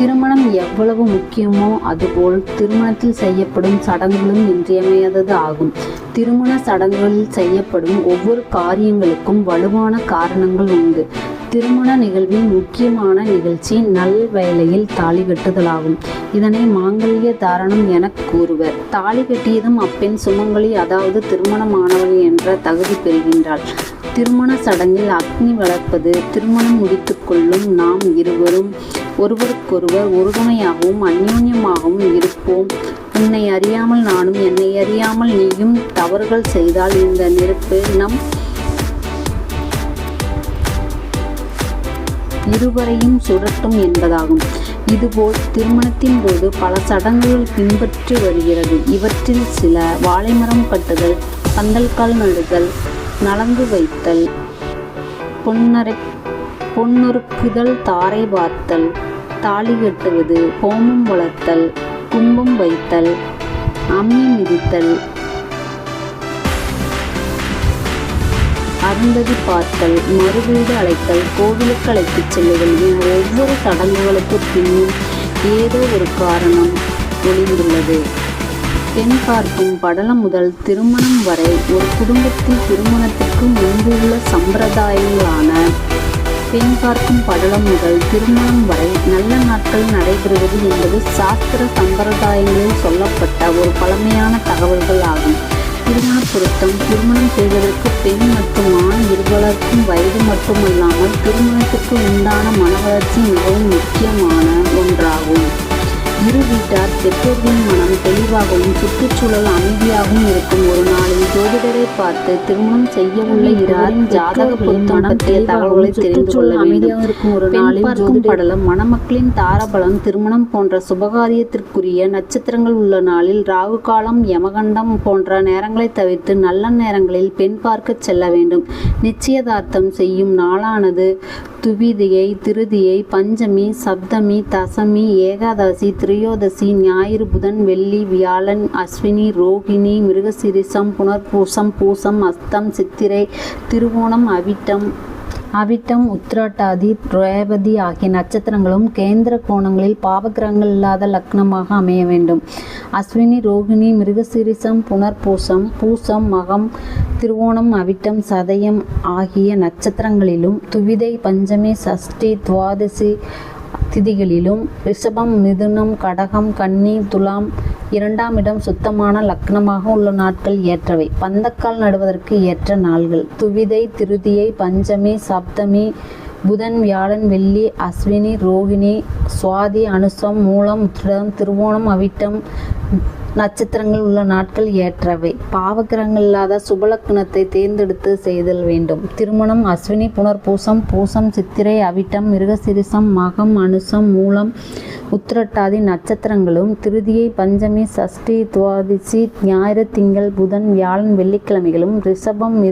திருமணம் எவ்வளவு முக்கியமோ அதுபோல் திருமணத்தில் செய்யப்படும் சடங்குகளும் இன்றியமையாதது ஆகும். திருமண சடங்குகளில் செய்யப்படும் ஒவ்வொரு காரியங்களுக்கும் வலுவான காரணங்கள் உண்டு. திருமண நிகழ்வின் முக்கியமான நிகழ்ச்சி நல் வேலையில் தாலி கட்டுதலாகும். இதனை மாங்கல்ய தாரணம் எனக் கூறுவர். தாலி கட்டியதும் அப்பெண் சுமங்கலி அதாவது திருமணமானவள் என்ற தகுதி பெறுகின்றாள். திருமண சடங்கில் அக்னி வளர்ப்பது திருமணம் முடித்துக்கொள்ளும் நாம் இருவரும் ஒருவருக்கொருவர் ஒருமையாகவும் அந்யோன்யமாகவும் இருப்போம். உன்னை அறியாமல் நானும் என்னை அறியாமல் நீயும் தவறுகள் செய்தால் இந்த நெருப்பு நம் இருவரையும் சுரட்டும் என்பதாகும். இதுபோல் திருமணத்தின் போது பல சடங்குகள் பின்பற்றி வருகிறது. இவற்றில் சில வாழைமரம் கட்டுதல் பந்தல்கால் நடுதல் நலங்கு வைத்தல் பொன்னரை பொன்னொருக்குதல் தாரை வார்த்தல் தாலி கட்டுவது ஹோமம் வளர்த்தல் கும்பம் வைத்தல் அம்மி மிதித்தல் அருந்ததி பார்த்தல் மறுவீடு அழைத்தல் கோவிலுக்கு அழைத்துச் செல்லுதல் என ஒவ்வொரு சடங்குகளுக்கு பின்னும் ஏதோ ஒரு காரணம் ஒளிந்துள்ளது. பெண் பார்க்கும் படலம் முதல் திருமணம் வரை ஒரு குடும்பத்தில் திருமணத்திற்கு முன்புள்ள சம்பிரதாயங்களான பெண் பார்க்கும் படலம் முதல் திருமணம் வரை நல்ல நாட்கள் நடைபெறுவது என்பது சாஸ்திர சம்பிரதாயங்களில் சொல்லப்பட்ட ஒரு பழமையான தகவல்கள் ஆகும். திருமண பொருத்தம் திருமணம் செய்வதற்கு பெண் மற்றும் ஆண் இருவருக்கும் வயது மட்டுமல்லாமல் திருமணத்திற்கு உண்டான மனவளர்ச்சி மிகவும் முக்கியமான ஒன்றாகும். இரு வீட்டார் பெற்றோர்களின் மனம் தெளிவாகவும் சுற்றுச்சூழல் அமைதியாகவும் இருக்கும். ஒரு நாளில் ஜோதிடரை பார்த்து திருமணம் செய்ய உள்ள இராரின் ஜாதக பொருத்தம் பற்றிய தகவல்களை தெரிந்து கொள்ள வேண்டும். இருக்கும் ஒரு நாளில் பார்க்கும் படலம் மணமக்களின் தாரபலம் திருமணம் போன்ற சுபகாரியத்திற்குரிய நட்சத்திரங்கள் உள்ள நாளில் ராகு காலம் யமகண்டம் போன்ற நேரங்களை தவிர்த்து நல்ல நேரங்களில் பெண் பார்க்க செல்ல வேண்டும். நிச்சயதார்த்தம் செய்யும் நாளானது துவிதியை திருதியை பஞ்சமி சப்தமி தசமி ஏகாதசி திரையோதசி ஞாயிறு புதன் வெள்ளி வியாழன் அஸ்வினி ரோகிணி மிருகசிரிசம் புனர்பூசம் பூசம் அஸ்தம் சித்திரை திருவோணம் அவிட்டம் அவிட்டம் உத்திராட்டாதி ரேவதி ஆகிய நட்சத்திரங்களும் கேந்திர கோணங்களில் பாவகிரகங்கள் இல்லாத லக்னமாக அமைய வேண்டும். அஸ்வினி ரோகிணி மிருகசிரிசம் புனர்பூசம் பூசம் மகம் திருவோணம் அவிட்டம் சதயம் ஆகிய நட்சத்திரங்களிலும் துவிதை பஞ்சமி சஷ்டி துவாதசி திதிகளிலும் ரிஷபம் மிதுனம் கடகம் கன்னி துலாம் இரண்டாம் இடம் சுத்தமான லக்னமாக உள்ள நாட்கள் ஏற்றவை. பந்தக்கால் நடுவதற்கு ஏற்ற நாள்கள். துவிதை திருதியை பஞ்சமி சப்தமி புதன் வியாழன் வெள்ளி அஸ்வினி ரோகிணி சுவாதி அனுசம் மூலம் உத்திரம் திருவோணம் அவிட்டம் நட்சத்திரங்கள் உள்ள நாட்கள் ஏற்றவை. பாவகிரகங்கள் இல்லாத சுபலக்னத்தை தேர்ந்தெடுத்து செய்தல் வேண்டும். திருமணம் அஸ்வினி புனர்பூசம் பூசம் சித்திரை அவிட்டம் மிருகசிரிசம் மகம் அனுசம் மூலம் உத்திரட்டாதி நட்சத்திரங்களும் திருதியை பஞ்சமி சஷ்டி துவாதிசி ஞாயிறு திங்கள் புதன் வியாழன் வெள்ளிக்கிழமைகளும் ரிஷபம்